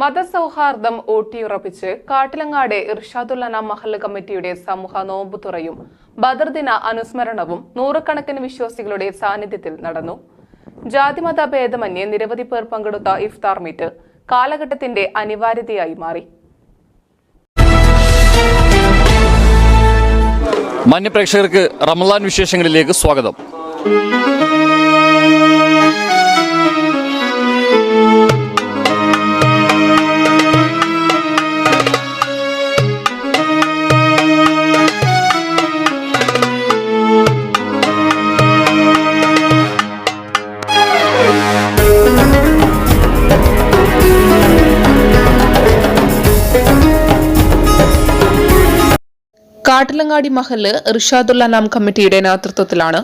മതസൗഹാർദ്ദം ഊട്ടിയുറപ്പിച്ച് കാട്ടിലങ്ങാട് ഇർഷാദുല്ലന മഹല്ല് കമ്മിറ്റിയുടെ സമൂഹ നോമ്പുതുറയും ബദർദിന അനുസ്മരണവും നൂറുകണക്കിന് വിശ്വാസികളുടെ സാന്നിധ്യത്തിൽ നടന്നു. ജാതിമത ഭേദമന്യേ നിരവധി പേർ പങ്കെടുത്ത ഇഫ്താർ മീറ്റ് കാലഘട്ടത്തിന്റെ അനിവാര്യതയായി മാറി. മാന്യപ്രേക്ഷകർക്ക് റമലാൻ വിശേഷങ്ങളിലേക്ക് സ്വാഗതം. കാട്ടിലങ്ങാടി മഹൽ റിഷാദുല്ല നാം കമ്മിറ്റിയുടെ നേതൃത്വത്തിലാണ്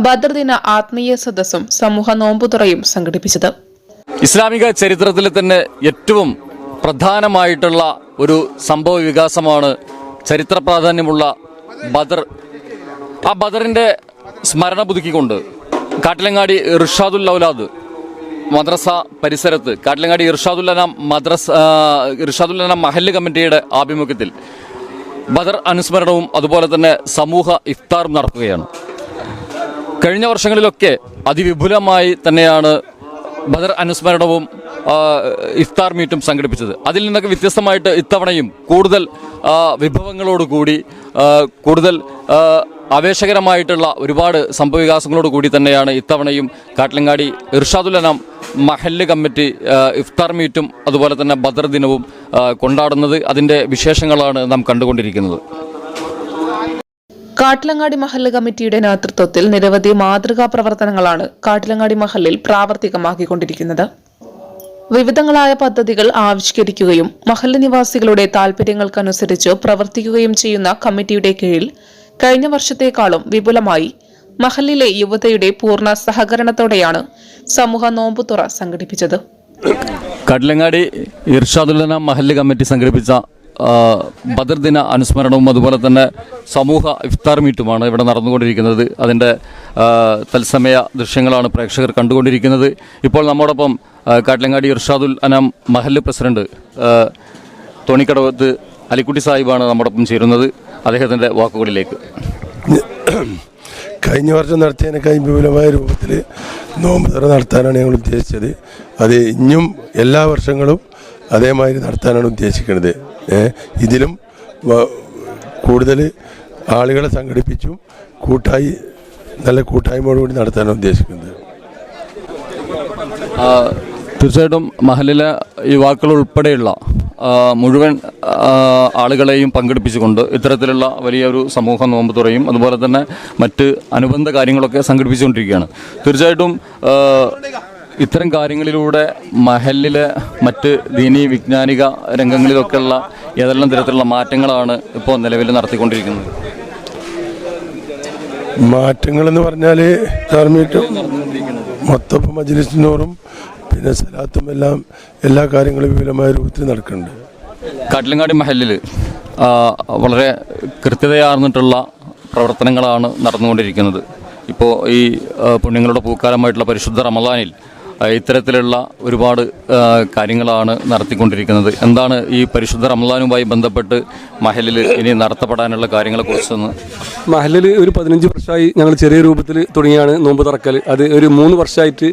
ബദർദിന ആത്മീയ സദസ്സും സമൂഹ നോമ്പുതുറയും സംഘടിപ്പിച്ചത്. ഇസ്ലാമിക ചരിത്രത്തിലെ തന്നെ ഏറ്റവും പ്രധാനമായിട്ടുള്ള ഒരു സംഭവ വികാസമാണ് ചരിത്ര പ്രാധാന്യമുള്ള ബദർ. ആ ബദറിന്റെ സ്മരണ പുതുക്കിക്കൊണ്ട് കാട്ടിലങ്ങാടി ഇർഷാദുൽ ഔലാദ് മദ്രസ പരിസരത്ത് കാട്ടിലങ്ങാടി ഇർഷാദുല്ലന മദ്രസ ആ, മഹൽ കമ്മിറ്റിയുടെ ആഭിമുഖ്യത്തിൽ ബദർ അനുസ്മരണവും അതുപോലെ തന്നെ സമൂഹ ഇഫ്താറും നടക്കുകയാണ്. കഴിഞ്ഞ വർഷങ്ങളിലൊക്കെ അതിവിപുലമായി തന്നെയാണ് ബദർ അനുസ്മരണവും ഇഫ്താർ മീറ്റും സംഘടിപ്പിച്ചത്. അതിൽ നിന്നൊക്കെ വ്യത്യസ്തമായിട്ട് ഇത്തവണയും കൂടുതൽ വിഭവങ്ങളോടുകൂടി കൂടുതൽ ആവേശകരമായിട്ടുള്ള ഒരുപാട് സംഭവവികാസങ്ങളോട് കൂടി തന്നെയാണ് ഇത്തവണയും കാട്ടിലങ്ങാടി ഇർഷാദുലനാം മഹല്ല് കമ്മിറ്റി ഇഫ്താർ മീറ്റും അതുപോലെ തന്നെ ബദർ ദിനവും കൊണ്ടാടുന്നത്. അതിന്റെ വിശേഷങ്ങളാണ് നാം കണ്ടുകൊണ്ടിരിക്കുന്നത്. കാട്ടിലങ്ങാടി മഹല്ല് കമ്മിറ്റിയുടെ നേതൃത്വത്തിൽ നിരവധി മാതൃകാ പ്രവർത്തനങ്ങളാണ് കാട്ടിലങ്ങാടി മഹല്ലിൽ പ്രാവർത്തികമാക്കിക്കൊണ്ടിരിക്കുന്നത്. വിവിധങ്ങളായ പദ്ധതികൾ ആവിഷ്കരിക്കുകയും മഹല്ല് നിവാസികളുടെ താൽപര്യങ്ങൾക്കനുസരിച്ച് പ്രവർത്തിക്കുകയും ചെയ്യുന്ന കമ്മിറ്റിയുടെ കീഴിൽ കഴിഞ്ഞ വർഷത്തേക്കാളും വിപുലമായി മഹല്ലിലെ യുവതയുടെ പൂർണ സഹകരണത്തോടെയാണ് സമൂഹ നോമ്പുതുറ സംഘടിപ്പിച്ചത്. കടലങ്ങാടി ഇർഷാദുല്ലന മഹല്ല് കമ്മിറ്റി സംഘടിപ്പിച്ച ബദർദിന ബദർ ദിന അനുസ്മരണവും അതുപോലെ തന്നെ സമൂഹ ഇഫ്താർ മീറ്റുമാണ് ഇവിടെ നടന്നുകൊണ്ടിരിക്കുന്നത്. അതിന്റെ തത്സമയ ദൃശ്യങ്ങളാണ് പ്രേക്ഷകർ കണ്ടുകൊണ്ടിരിക്കുന്നത്. ഇപ്പോൾ നമ്മോടൊപ്പം കാട്ടിലങ്ങാടി ഇർഷാദുൽ അനാം മഹല്ല് പ്രസിഡന്റ് തോണിക്കടവത്ത് അലിക്കുട്ടി സാഹിബാണ് നമ്മോടൊപ്പം ചേരുന്നത്. അദ്ദേഹത്തിന്റെ വാക്കുകളിലേക്ക്. കഴിഞ്ഞ വർഷം നടത്തിയതിനേക്കാൾ വിപുലമായ രൂപത്തിൽ നോമ്പ് തുറ നടത്താനാണ് ഞങ്ങൾ ഉദ്ദേശിച്ചത്. അത് ഇനിയും എല്ലാ വർഷങ്ങളും അതേമാതിരി നടത്താനാണ് ഉദ്ദേശിക്കുന്നത്. ഇതിലും കൂടുതൽ ആളുകളെ സംഘടിപ്പിച്ചും കൂട്ടായി നല്ല കൂട്ടായ്മയോടുകൂടി നടത്താനാണ് ഉദ്ദേശിക്കുന്നത്. തീർച്ചയായിട്ടും മഹലിലെ യുവാക്കൾ ഉൾപ്പെടെയുള്ള മുഴുവൻ ആളുകളെയും പങ്കെടുപ്പിച്ചുകൊണ്ട് ഇത്തരത്തിലുള്ള വലിയൊരു സമൂഹ നോമ്പ് തുറയും. അതുപോലെ തന്നെ മറ്റ് അനുബന്ധ കാര്യങ്ങളൊക്കെ സംഘടിപ്പിച്ചുകൊണ്ടിരിക്കുകയാണ്. തീർച്ചയായിട്ടും ഇത്തരം കാര്യങ്ങളിലൂടെ മഹലിലെ മറ്റ് ദീനി വിജ്ഞാനിക രംഗങ്ങളിലൊക്കെയുള്ള ഏതെല്ലാം തരത്തിലുള്ള മാറ്റങ്ങളാണ് ഇപ്പോൾ നിലവിൽ നടത്തിക്കൊണ്ടിരിക്കുന്നത്? മാറ്റങ്ങളെന്ന് പറഞ്ഞാൽ ധാർമ്മികം മൊത്തം മജ്ലിസിനോറും പിന്നെ സലാത്തും എല്ലാം എല്ലാ കാര്യങ്ങളും വിപുലമായ രൂപത്തിൽ നടക്കുന്നുണ്ട്. കാട്ടിലങ്ങാടി മഹലിൽ വളരെ കൃത്യതയാർന്നിട്ടുള്ള പ്രവർത്തനങ്ങളാണ് നടന്നുകൊണ്ടിരിക്കുന്നത്. ഇപ്പോൾ ഈ പുണ്യങ്ങളുടെ പൂക്കാലമായിട്ടുള്ള പരിശുദ്ധ റമദാനിൽ ഇത്തരത്തിലുള്ള ഒരുപാട് കാര്യങ്ങളാണ് നടത്തിക്കൊണ്ടിരിക്കുന്നത്. എന്താണ് ഈ പരിശുദ്ധ റമദാനുമായി ബന്ധപ്പെട്ട് മഹലിൽ ഇനി നടത്തപ്പെടാനുള്ള കാര്യങ്ങളെക്കുറിച്ചൊന്ന്? മഹലിൽ ഒരു പതിനഞ്ച് വർഷമായി ഞങ്ങൾ ചെറിയ രൂപത്തിൽ തുടങ്ങിയാണ് നോമ്പ് തുറക്കൽ അത് ഒരു മൂന്ന് വർഷമായിട്ട്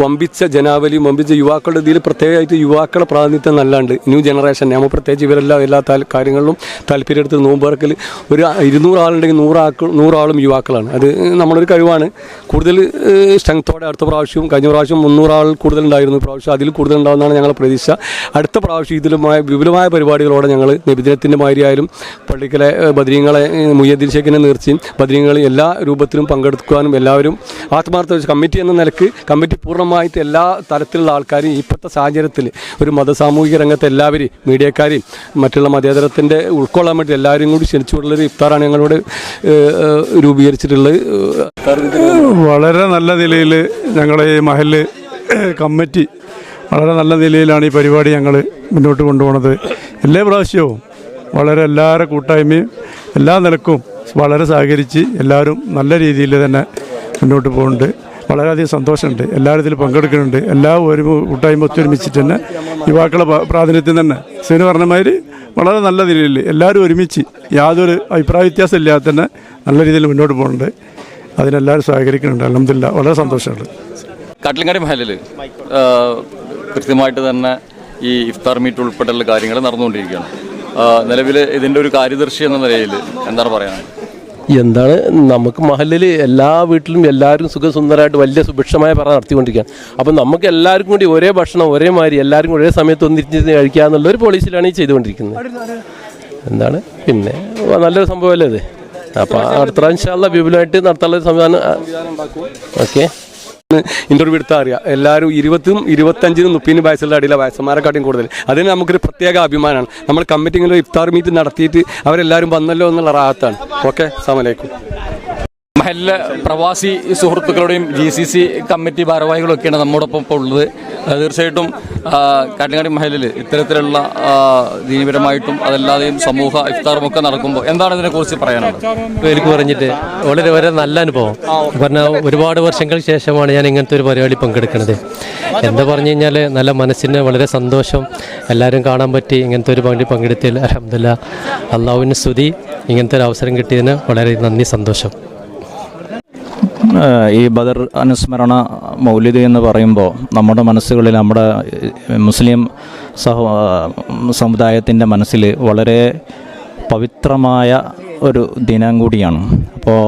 വമ്പിച്ച ജനാവലിയും വമ്പിച്ച യുവാക്കളുടെ ഇതിൽ പ്രത്യേകമായിട്ട് യുവാക്കളുടെ പ്രാതിനിധ്യം നല്ലാണ്ട്. ന്യൂ ജനറേഷൻ നമ്മൾ പ്രത്യേകിച്ച് ഇവരെല്ലാം എല്ലാ കാര്യങ്ങളിലും താല്പര്യം എടുത്ത് നോമ്പ് തുറക്കൽ ഒരു ഇരുന്നൂറ് ആളുണ്ടെങ്കിൽ നൂറാക്കൾ നൂറാളും യുവാക്കളാണ്. അത് നമ്മളൊരു കഴിവാണ്. കൂടുതൽ സ്ട്രെങ്ത്തോടെ അടുത്ത പ്രാവശ്യവും കഴിഞ്ഞ പ്രാവശ്യം മുന്നൂറാൾ ഈ പ്രാവശ്യം അതിൽ കൂടുതൽ ഉണ്ടാകുന്നതാണ് ഞങ്ങളുടെ പ്രതീക്ഷ. അടുത്ത പ്രാവശ്യം ഇതിലുമായ വിപുലമായ പരിപാടികളോടെ ഞങ്ങൾ നബിദിനത്തിന്റെ മാതിരിയായാലും പള്ളിക്കലെ ബദ്രീങ്ങളെ മുയ്യദ്ദീൻ ഷേഖിനെ നേർച്ചയും ബദ്രീങ്ങളെ എല്ലാ രൂപത്തിലും പങ്കെടുക്കുവാനും എല്ലാവരും ആത്മാർത്ഥ കമ്മിറ്റി എന്ന നിലയ്ക്ക് കമ്മിറ്റി പൂർണമായിട്ട് എല്ലാ തരത്തിലുള്ള ആൾക്കാരും ഇപ്പോഴത്തെ സാഹചര്യത്തിൽ ഒരു മതസാമൂഹിക രംഗത്തെ എല്ലാവരും മീഡിയക്കാരെയും മറ്റുള്ള മതേതരത്തിന്റെ ഉൾക്കൊള്ളാൻ വേണ്ടി എല്ലാവരും കൂടി ക്ഷണിച്ചുകൊണ്ടുള്ളൊരു ഇഫ്താറാണ് ഞങ്ങളോട് രൂപീകരിച്ചിട്ടുള്ളത്. വളരെ നല്ല നിലയിൽ ഞങ്ങളെ ഈ മഹൽ കമ്മിറ്റി വളരെ നല്ല നിലയിലാണ് ഈ പരിപാടി ഞങ്ങൾ മുന്നോട്ട് കൊണ്ടുപോകുന്നത് എല്ലാ പ്രാവശ്യവും വളരെ എല്ലാവരുടെ കൂട്ടായ്മയും എല്ലാ നിലക്കും വളരെ സഹകരിച്ച് എല്ലാവരും നല്ല രീതിയിൽ തന്നെ മുന്നോട്ട് പോകുന്നുണ്ട് വളരെയധികം സന്തോഷമുണ്ട്. എല്ലാവരും ഇതിൽ പങ്കെടുക്കുന്നുണ്ട്. എല്ലാ ഒരു കൂട്ടായ്മ ഒത്തൊരുമിച്ചിട്ട് തന്നെ യുവാക്കളെ പ്രാതിനിധ്യം തന്നെ സിനു പറഞ്ഞമാതിരി വളരെ നല്ല രീതിയിൽ എല്ലാവരും ഒരുമിച്ച് യാതൊരു അഭിപ്രായ വ്യത്യാസം ഇല്ലാതെ തന്നെ നല്ല രീതിയിൽ മുന്നോട്ട് പോകുന്നുണ്ട്. അതിനെല്ലാവരും സഹകരിക്കുന്നുണ്ട്. അലഹമില്ല വളരെ സന്തോഷമുണ്ട്. കാട്ടിലങ്ങാടി മഹലിൽ കൃത്യമായിട്ട് തന്നെ ഈ ഇഫ്താർ മീറ്റ് ഉൾപ്പെടെയുള്ള കാര്യങ്ങൾ നടന്നുകൊണ്ടിരിക്കുകയാണ്. നിലവിൽ ഇതിന്റെ ഒരു കാര്യദർശി എന്ന നിലയിൽ എന്താണ് പറയാനുള്ളത്? എന്താണ് നമുക്ക് മഹലിൽ എല്ലാ വീട്ടിലും എല്ലാവരും സുഖസുന്ദരമായിട്ട് വലിയ സുഭിക്ഷമായ പറ നടത്തിക്കൊണ്ടിരിക്കുകയാണ്. അപ്പം നമുക്ക് എല്ലാവർക്കും കൂടി ഒരേ ഭക്ഷണം ഒരേ മാതിരി എല്ലാവർക്കും ഒരേ സമയത്ത് ഒന്നിരിച്ച് കഴിക്കുക എന്നുള്ള ഒരു പോളിസിയിലാണ് ഈ ചെയ്തുകൊണ്ടിരിക്കുന്നത്. എന്താണ്? പിന്നെ നല്ലൊരു സംഭവമല്ലേ ഇത്? അപ്പം അടുത്ത പ്രാവശ്യം വിപുലമായിട്ട് നടത്താനുള്ള സംവിധാനം ഓക്കെ. ഇന്റർവ്യൂ എടുത്താൽ അറിയാം. എല്ലാവരും ഇരുപത്തും ഇരുപത്തഞ്ചിനും മുപ്പതിനും വയസ്സുള്ള അടിയിലെ വയസ്സന്മാരെക്കാട്ടും കൂടുതൽ. അതിന് നമുക്കൊരു പ്രത്യേക അഭിമാനമാണ്. നമ്മൾ കമ്മിറ്റി ഇങ്ങനെ ഇഫ്താർ മീറ്റ് നടത്തിയിട്ട് അവരെല്ലാവരും വന്നല്ലോ എന്നുള്ള റാഹത്താണ്. ഓക്കെ സമലേക്കും മഹലിലെ പ്രവാസി സുഹൃത്തുക്കളുടെയും ജി സി സി കമ്മിറ്റി ഭാരവാഹികളൊക്കെയാണ് നമ്മോടൊപ്പം ഇപ്പോൾ ഉള്ളത്. തീർച്ചയായിട്ടും കാട്ടിങ്ങാടി മഹലിൽ ഇത്തരത്തിലുള്ള ദീനപരമായിട്ടും അതല്ലാതെയും സമൂഹ ഇഫ്താറും ഒക്കെ നടക്കുമ്പോൾ എന്താണ് ഇതിനെക്കുറിച്ച് പറയാനുള്ളത്? എനിക്ക് പറഞ്ഞിട്ട് വളരെ വളരെ നല്ല അനുഭവം. പറഞ്ഞാൽ ഒരുപാട് വർഷങ്ങൾക്ക് ശേഷമാണ് ഞാൻ ഇങ്ങനത്തെ ഒരു പരിപാടി പങ്കെടുക്കുന്നത് എന്താ പറഞ്ഞു കഴിഞ്ഞാൽ നല്ല മനസ്സിന് വളരെ സന്തോഷം. എല്ലാവരും കാണാൻ പറ്റി ഇങ്ങനത്തെ ഒരു പരിപാടി പങ്കെടുത്തതിൽ. അലഹമില്ല അള്ളാഹുവിന് സ്തുതി. ഇങ്ങനത്തെ ഒരു അവസരം കിട്ടിയതിന് വളരെ നന്ദി സന്തോഷം. ഈ ബദർ അനുസ്മരണ മൗലിദ് എന്ന് പറയുമ്പോൾ നമ്മുടെ മനസ്സുകളിൽ നമ്മുടെ മുസ്ലിം സഹോ സമുദായത്തിന്റെ മനസ്സിൽ വളരെ പവിത്രമായ ഒരു ദിനം കൂടിയാണ്. അപ്പോൾ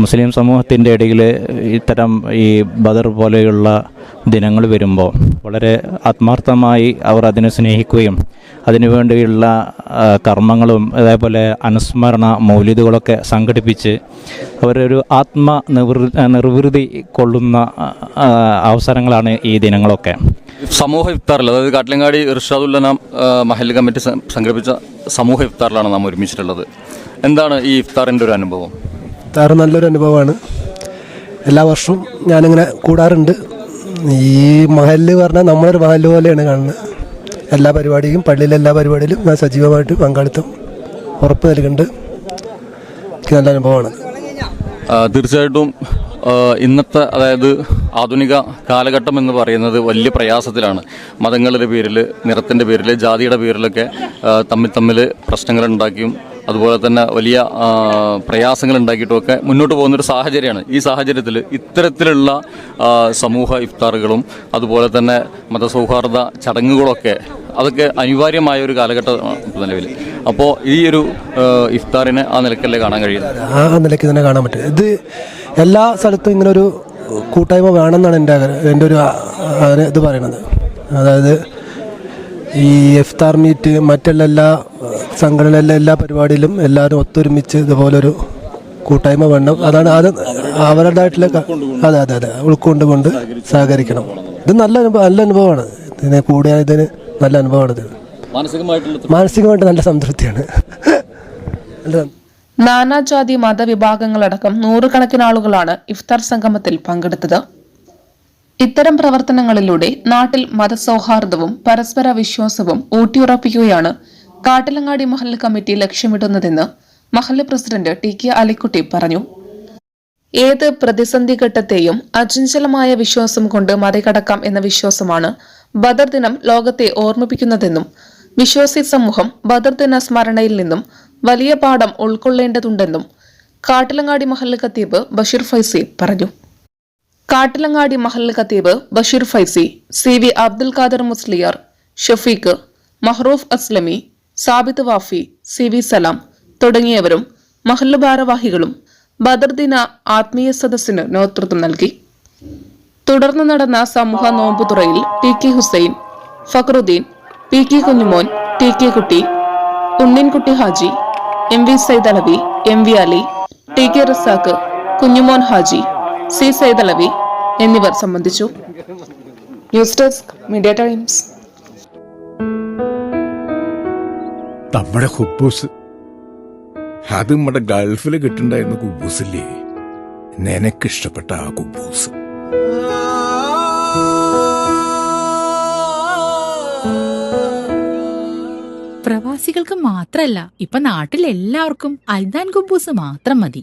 മുസ്ലിം സമൂഹത്തിന്റെ ഇടയിൽ ഇത്തരം ഈ ബദർ പോലെയുള്ള ദിനങ്ങൾ വരുമ്പോൾ വളരെ ആത്മാർത്ഥമായി അവർ അതിനെ സ്നേഹിക്കുകയും അതിനുവേണ്ടിയുള്ള കർമ്മങ്ങളും അതേപോലെ അനുസ്മരണ മൗലിദുകളൊക്കെ സംഘടിപ്പിച്ച് അവരൊരു ആത്മ നിർവൃതി കൊള്ളുന്ന അവസരങ്ങളാണ് ഈ ദിനങ്ങളൊക്കെ. സമൂഹ ഇഫ്താറിൽ അതായത് കാട്ടിലങ്ങാടി ഇർഷാദുല്ലനാം മഹൽ കമ്മിറ്റി സംഘടിപ്പിച്ച സമൂഹ ഇഫ്താറിലാണ് നാം ഒരുമിച്ചിട്ടുള്ളത്. എന്താണ് ഈ ഇഫ്താറിന്റെ ഒരു അനുഭവം? ഇഫ്താർ നല്ലൊരു അനുഭവമാണ്. എല്ലാ വർഷവും ഞാനിങ്ങനെ കൂടാറുണ്ട്. ഈ മഹൽ പറഞ്ഞാൽ നമ്മളൊരു മഹൽ പോലെയാണ് കാണുന്നത്. എല്ലാ പരിപാടിയും പള്ളിയിലെ എല്ലാ പരിപാടിയിലും ഞാൻ സജീവമായിട്ട് പങ്കാളിത്തം ഉറപ്പ് നൽകുന്നുണ്ട്. എനിക്ക് നല്ല അനുഭവമാണ്. തീർച്ചയായിട്ടും ഇന്നത്തെ അതായത് ആധുനിക കാലഘട്ടം എന്ന് പറയുന്നത് വലിയ പ്രയാസത്തിലാണ്. മതങ്ങളുടെ പേരിൽ നിറത്തിന്റെ പേരിൽ ജാതിയുടെ പേരിലൊക്കെ തമ്മിൽ തമ്മിൽ പ്രശ്നങ്ങൾ ഉണ്ടാക്കിയും അതുപോലെ തന്നെ വലിയ പ്രയാസങ്ങൾ ഉണ്ടാക്കിയിട്ടുമൊക്കെ മുന്നോട്ട് പോകുന്നൊരു സാഹചര്യമാണ്. ഈ സാഹചര്യത്തിൽ ഇത്തരത്തിലുള്ള സമൂഹ ഇഫ്താറുകളും അതുപോലെ തന്നെ മതസൗഹാർദ്ദ ചടങ്ങുകളൊക്കെ അതൊക്കെ അനിവാര്യമായ ഒരു കാലഘട്ടമാണ് നിലവിൽ അപ്പോൾ ഈ ഒരു ഇഫ്താറിനെ ആ നിലക്കല്ലേ കാണാൻ കഴിയുന്നത്? ആ നിലയ്ക്ക് തന്നെ കാണാൻ പറ്റും. ഇത് എല്ലാ സ്ഥലത്തും ഇങ്ങനെ ഒരു കൂട്ടായ്മ വേണമെന്നാണ് എന്റെ എന്റെ ഒരു ഇത് പറയുന്നത്. അതായത് ഈ ഇഫ്താർ മീറ്റ് മറ്റുള്ള എല്ലാ സംഘടനയിലെ എല്ലാ പരിപാടിയിലും എല്ലാവരും ഒത്തൊരുമിച്ച് ഇതുപോലൊരു കൂട്ടായ്മ വേണം. അതാണ് അത് അവരുടേതായിട്ടുള്ള അതെ അതെ അതെ. ഉൾക്കൊണ്ടുകൊണ്ട് സഹകരിക്കണം. ഇത് നല്ല അനുഭവം നല്ല അനുഭവമാണ്. ഇതിനെ കൂടിയ ഇതിന് നല്ല അനുഭവമാണ് ഇത്. മാനസികമായിട്ട് നല്ല സംതൃപ്തിയാണ്. നല്ല നാനാജാതി മതവിഭാഗങ്ങളടക്കം നൂറുകണക്കിന് ആളുകളാണ് ഇഫ്താർ സംഗമത്തിൽ പങ്കെടുത്തത്. ഇത്തരം പ്രവർത്തനങ്ങളിലൂടെ നാട്ടിൽ മതസൗഹാർദ്ദവും പരസ്പര വിശ്വാസവും ഊട്ടിയുറപ്പിക്കുകയാണ് കാട്ടിലങ്ങാടി മഹല്ല് കമ്മിറ്റി ലക്ഷ്യമിടുന്നതെന്ന് മഹല്ല് പ്രസിഡന്റ് ടി കെ അലിക്കുട്ടി പറഞ്ഞു. ഏത് പ്രതിസന്ധി ഘട്ടത്തെയും അചഞ്ചലമായ വിശ്വാസം കൊണ്ട് മറികടക്കാം എന്ന വിശ്വാസമാണ് ബദർ ദിനം ലോകത്തെ ഓർമ്മിപ്പിക്കുന്നതെന്നും വിശ്വാസി സമൂഹം ബദർ ദിന സ്മരണയിൽ നിന്നും വലിയ പാഠം ഉൾക്കൊള്ളേണ്ടതുണ്ടെന്നും കാട്ടിലങ്ങാടി മഹല്ല് ഖത്തീബ് ബഷീർ ഫൈസി പറഞ്ഞു. കാട്ടിലങ്ങാടി മഹൽ ഖത്തീബ് Basheer Faizy C V Abdul Khader Musliyar Shafeeq Mahroof Aslami Sabith Wafi C V Salam തുടങ്ങിയവരും മഹല്ല് ഭാരവാഹികളും ബദർദിന ആത്മീയ സദസ്സിന് നേതൃത്വം നൽകി. തുടർന്ന് നടന്ന സമൂഹ നോമ്പുതുറയിൽ T K Hussain Fakhruddin P K Kunjumon T K Kutty Unninkutty Haji M V Saidalavi M V Ali T K Razak Kunjumon Haji C Saidalavi എന്നിവർ സംബന്ധിച്ചു. ന്യൂസ് ഡെസ്ക് മീഡിയ ടൈംസ് നമ്മുടെ ഹുബൂസ്. അത് നമ്മുടെ ഗൾഫിൽ കിട്ടുണ്ടായിരുന്ന കുബൂസില്ലേ നിനക്കിഷ്ടപ്പെട്ട ആ കുബൂസ് പ്രവാസികൾക്ക് മാത്രല്ല ഇപ്പൊ നാട്ടിൽ എല്ലാവർക്കും അൽദാൻ കുബൂസ് മാത്രം മതി.